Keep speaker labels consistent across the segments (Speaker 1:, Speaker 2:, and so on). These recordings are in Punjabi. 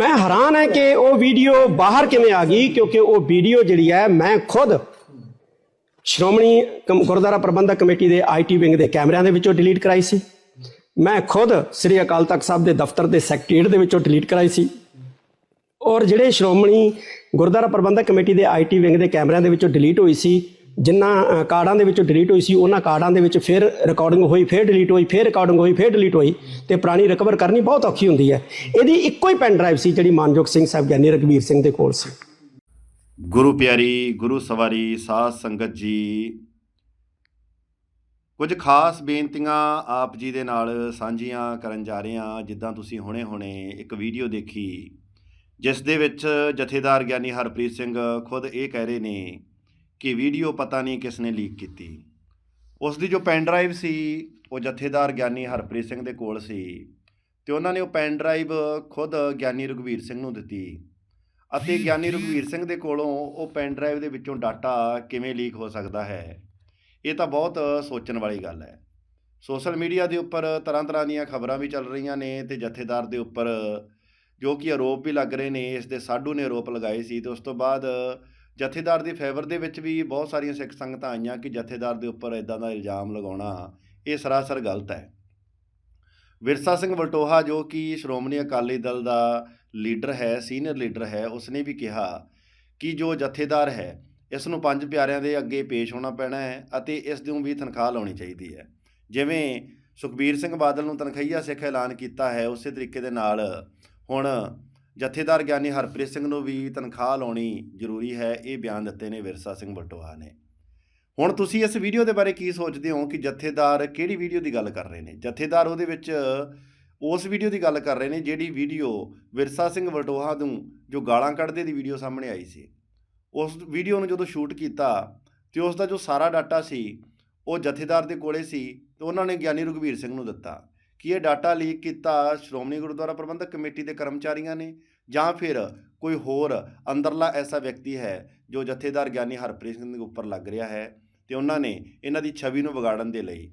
Speaker 1: ਮੈਂ ਹੈਰਾਨ ਹੈ ਕਿ ਉਹ ਵੀਡੀਓ ਬਾਹਰ ਕਿਵੇਂ ਆ ਗਈ, ਕਿਉਂਕਿ ਉਹ ਵੀਡੀਓ ਜਿਹੜੀ ਹੈ, ਮੈਂ ਖੁਦ ਸ਼੍ਰੋਮਣੀ ਕਮ- ਗੁਰਦੁਆਰਾ ਪ੍ਰਬੰਧਕ ਕਮੇਟੀ ਦੇ ਆਈਟੀ ਵਿੰਗ ਦੇ ਕੈਮਰਿਆਂ ਦੇ ਵਿੱਚੋਂ ਡਿਲੀਟ ਕਰਾਈ ਸੀ। ਮੈਂ ਖੁਦ ਸ੍ਰੀ ਅਕਾਲ ਤਖਤ ਸਾਹਿਬ ਦੇ ਦਫ਼ਤਰ ਦੇ ਸੈਕਟਰੀਏਟ ਦੇ ਵਿੱਚੋਂ ਡਿਲੀਟ ਕਰਾਈ ਸੀ। ਔਰ ਜਿਹੜੇ ਸ਼੍ਰੋਮਣੀ ਗੁਰਦੁਆਰਾ ਪ੍ਰਬੰਧਕ ਕਮੇਟੀ ਦੇ ਆਈਟੀ ਵਿੰਗ ਦੇ ਕੈਮਰਿਆਂ ਦੇ ਵਿੱਚੋਂ ਡਿਲੀਟ ਹੋਈ ਸੀ ਜਿਨ੍ਹਾਂ ਕਾਰਡਾਂ ਦੇ ਵਿੱਚੋਂ ਡਿਲੀਟ ਹੋਈ ਸੀ, ਉਹਨਾਂ ਕਾਰਡਾਂ ਦੇ ਵਿੱਚ ਫਿਰ ਰਿਕਾਰਡਿੰਗ ਹੋਈ, ਫਿਰ ਡਿਲੀਟ ਹੋਈ, ਫਿਰ ਰਿਕਾਰਡਿੰਗ ਹੋਈ, ਫਿਰ ਡਿਲੀਟ ਹੋਈ ਤੇ ਪੁਰਾਣੀ ਰਿਕਵਰ ਕਰਨੀ ਬਹੁਤ ਔਖੀ ਹੁੰਦੀ ਹੈ। ਇਹਦੀ ਇੱਕੋ ਹੀ ਪੈਨ ਡਰਾਈਵ ਸੀ ਜਿਹੜੀ ਮਾਨਯੋਗ ਸਿੰਘ ਸਾਹਿਬ ਗਿਆਨੀ ਰਘਬੀਰ ਸਿੰਘ ਦੇ ਕੋਲ ਸੀ।
Speaker 2: ਗੁਰੂ ਪਿਆਰੀ, ਗੁਰੂ ਸਵਾਰੀ, ਸਾਧ ਸੰਗਤ ਜੀ, ਕੁਝ ਖਾਸ ਬੇਨਤੀਆਂ ਆਪ ਜੀ ਦੇ ਨਾਲ ਸਾਂਝੀਆਂ ਕਰਨ ਜਾ ਰਹੇ ਹਾਂ। ਜਿੱਦਾਂ ਤੁਸੀਂ ਹੁਣੇ-ਹੁਣੇ ਇੱਕ ਵੀਡੀਓ ਦੇਖੀ, ਜਿਸ ਦੇ ਵਿੱਚ ਜਥੇਦਾਰ ਗਿਆਨੀ ਹਰਪ੍ਰੀਤ ਸਿੰਘ ਖੁਦ ਇਹ ਕਹਿ ਰਹੇ ਨੇ ਕਿ ਵੀਡੀਓ ਪਤਾ ਨਹੀਂ ਕਿਸ ਨੇ ਲੀਕ ਕੀਤੀ। ਉਸ ਦੀ ਜੋ ਪੈਨ ਡਰਾਈਵ ਸੀ, ਉਹ ਜਥੇਦਾਰ ਗਿਆਨੀ ਹਰਪ੍ਰੀਤ ਸਿੰਘ ਦੇ ਕੋਲ ਸੀ ਤੇ ਉਹਨਾਂ ਨੇ ਉਹ ਪੈਨ ਡਰਾਈਵ ਖੁਦ ਗਿਆਨੀ ਰਘਵੀਰ ਸਿੰਘ ਨੂੰ ਦਿੱਤੀ ਅਤੇ ਗਿਆਨੀ ਰਘਵੀਰ ਸਿੰਘ ਦੇ ਕੋਲੋਂ ਉਹ ਪੈਨ ਡਰਾਈਵ ਦੇ ਵਿੱਚੋਂ ਡਾਟਾ ਕਿਵੇਂ ਲੀਕ ਹੋ ਸਕਦਾ ਹੈ, ਇਹ ਤਾਂ ਬਹੁਤ ਸੋਚਣ ਵਾਲੀ ਗੱਲ ਹੈ। ਸੋਸ਼ਲ ਮੀਡੀਆ ਦੇ ਉੱਪਰ ਤਰ੍ਹਾਂ ਤਰ੍ਹਾਂ ਦੀਆਂ ਖਬਰਾਂ ਵੀ ਚੱਲ ਰਹੀਆਂ ਨੇ ਤੇ ਜਥੇਦਾਰ ਦੇ ਉੱਪਰ ਜੋ ਕਿ ਆਰੋਪ ਵੀ ਲੱਗ ਰਹੇ ਨੇ, ਇਸ ਦੇ ਸਾਡੂ ਨੇ ਆਰੋਪ ਲਗਾਏ ਸੀ ਤੇ ਉਸ ਤੋਂ ਬਾਅਦ ਜਥੇਦਾਰ ਦੀ ਫੇਵਰ ਦੇ ਵਿੱਚ ਵੀ ਬਹੁਤ ਸਾਰੀਆਂ ਸਿੱਖ ਸੰਗਤਾਂ ਆਈਆਂ ਕਿ ਜਥੇਦਾਰ ਦੇ ਉੱਪਰ ਇਦਾਂ ਦਾ ਇਲਜ਼ਾਮ ਲਗਾਉਣਾ ਇਹ ਸਰਾਸਰ ਗਲਤ ਹੈ। ਵਿਰਸਾ ਸਿੰਘ ਵਲਟੋਹਾ ਜੋ ਕਿ ਸ਼੍ਰੋਮਣੀ ਅਕਾਲੀ ਦਲ ਦਾ ਲੀਡਰ ਹੈ ਸੀਨੀਅਰ ਲੀਡਰ ਹੈ, ਉਸਨੇ ਵੀ ਕਿਹਾ ਕਿ ਜੋ ਜਥੇਦਾਰ ਹੈ ਇਸ ਨੂੰ ਪੰਜ ਪਿਆਰਿਆਂ ਦੇ ਅੱਗੇ ਪੇਸ਼ ਹੋਣਾ ਪੈਣਾ ਹੈ ਅਤੇ ਇਸ ਨੂੰ ਵੀ ਤਨਖਾਹ ਲਾਉਣੀ ਚਾਹੀਦੀ ਹੈ। ਜਿਵੇਂ ਸੁਖਬੀਰ ਸਿੰਘ ਬਾਦਲ ਨੂੰ ਤਨਖਈਆ ਸਿੱਖ ਐਲਾਨ ਕੀਤਾ ਹੈ, ਉਸੇ ਤਰੀਕੇ ਦੇ ਨਾਲ ਹੁਣ ਜਥੇਦਾਰ ਗਿਆਨੀ ਹਰਪ੍ਰੀਤ ਸਿੰਘ ਨੂੰ ਵੀ ਤਨਖਾਹ ਲਾਉਣੀ ਜ਼ਰੂਰੀ ਹੈ, ਇਹ ਬਿਆਨ ਦਿੱਤੇ ਨੇ ਵਿਰਸਾ ਸਿੰਘ ਵਟੋਹਾ ਨੇ। ਹੁਣ ਤੁਸੀਂ ਇਸ ਵੀਡੀਓ ਦੇ ਬਾਰੇ ਕੀ ਸੋਚਦੇ ਹੋ ਕਿ ਜਥੇਦਾਰ ਕਿਹੜੀ ਵੀਡੀਓ ਦੀ ਗੱਲ ਕਰ ਰਹੇ ਨੇ? ਜਥੇਦਾਰ ਉਹਦੇ ਵਿੱਚ ਉਸ ਵੀਡੀਓ ਦੀ ਗੱਲ ਕਰ ਰਹੇ ਨੇ ਜਿਹੜੀ ਵੀਡੀਓ ਵਿਰਸਾ ਸਿੰਘ ਵਟੋਹਾ ਨੂੰ, ਜੋ ਗਾਲਾਂ ਕੱਢਦੇ ਦੀ ਵੀਡੀਓ ਸਾਹਮਣੇ ਆਈ ਸੀ। ਉਸ ਵੀਡੀਓ ਨੂੰ ਜਦੋਂ ਸ਼ੂਟ ਕੀਤਾ ਤੇ ਉਸ ਦਾ ਜੋ ਸਾਰਾ ਡਾਟਾ ਸੀ, ਉਹ ਜਥੇਦਾਰ ਦੇ ਕੋਲੇ ਸੀ ਤੇ ਉਹਨਾਂ ਨੇ ਗਿਆਨੀ ਰਘਵੀਰ ਸਿੰਘ ਨੂੰ ਦਿੱਤਾ। ਕਿ ਇਹ ਡਾਟਾ ਲੀਕ ਕੀਤਾ ਸ਼੍ਰੋਮਣੀ ਗੁਰਦੁਆਰਾ ਪ੍ਰਬੰਧਕ ਕਮੇਟੀ ਦੇ ਕਰਮਚਾਰੀਆਂ ਨੇ? ਜਾਂ ਫਿਰ ਕੋਈ ਹੋਰ ਅੰਦਰਲਾ ਐਸਾ ਵਿਅਕਤੀ ਹੈ ਜੋ ਜਥੇਦਾਰ ਗਿਆਨੀ ਹਰਪ੍ਰੀਤ ਸਿੰਘ ਦੇ ਉੱਪਰ ਲੱਗ ਰਿਹਾ ਹੈ ਤੇ ਉਹਨਾਂ ਨੇ ਇਹਨਾਂ ਦੀ ਛਵੀ ਨੂੰ ਵਿਗਾੜਨ ਦੇ ਲਈ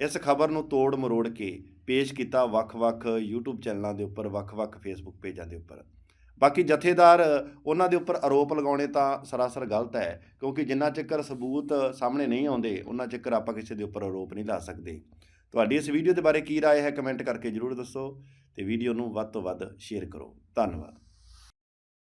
Speaker 2: ਇਸ ਖਬਰ ਨੂੰ ਤੋੜ ਮਰੋੜ ਕੇ ਪੇਸ਼ ਕੀਤਾ ਵੱਖ-ਵੱਖ YouTube ਚੈਨਲਾਂ ਦੇ ਉੱਪਰ ਵੱਖ-ਵੱਖ Facebook ਪੇਜਾਂ ਦੇ ਉੱਪਰ ਬਾਕੀ ਜਥੇਦਾਰ ਉਹਨਾਂ ਦੇ ਉੱਪਰ ਆਰੋਪ ਲਗਾਉਣੇ ਤਾਂ ਸਰਾਸਰ ਗਲਤ ਹੈ ਕਿਉਂਕਿ ਜਿੰਨਾ ਚਿਰ ਸਬੂਤ ਸਾਹਮਣੇ ਨਹੀਂ ਆਉਂਦੇ ਉਹਨਾਂ ਚਿਰ ਆਪਾਂ ਕਿਸੇ ਦੇ ਉੱਪਰ ਆਰੋਪ ਨਹੀਂ ਲਾ ਸਕਦੇ ਤੁਹਾਡੀ ਇਸ ਵੀਡੀਓ ਦੇ ਬਾਰੇ ਕੀ رائے ਹੈ ਕਮੈਂਟ ਕਰਕੇ ਜਰੂਰ ਦੱਸੋ ਤੇ ਵੀਡੀਓ ਨੂੰ ਵੱਧ ਤੋਂ ਵੱਧ ਸ਼ੇਅਰ ਕਰੋ। ਧੰਨਵਾਦ।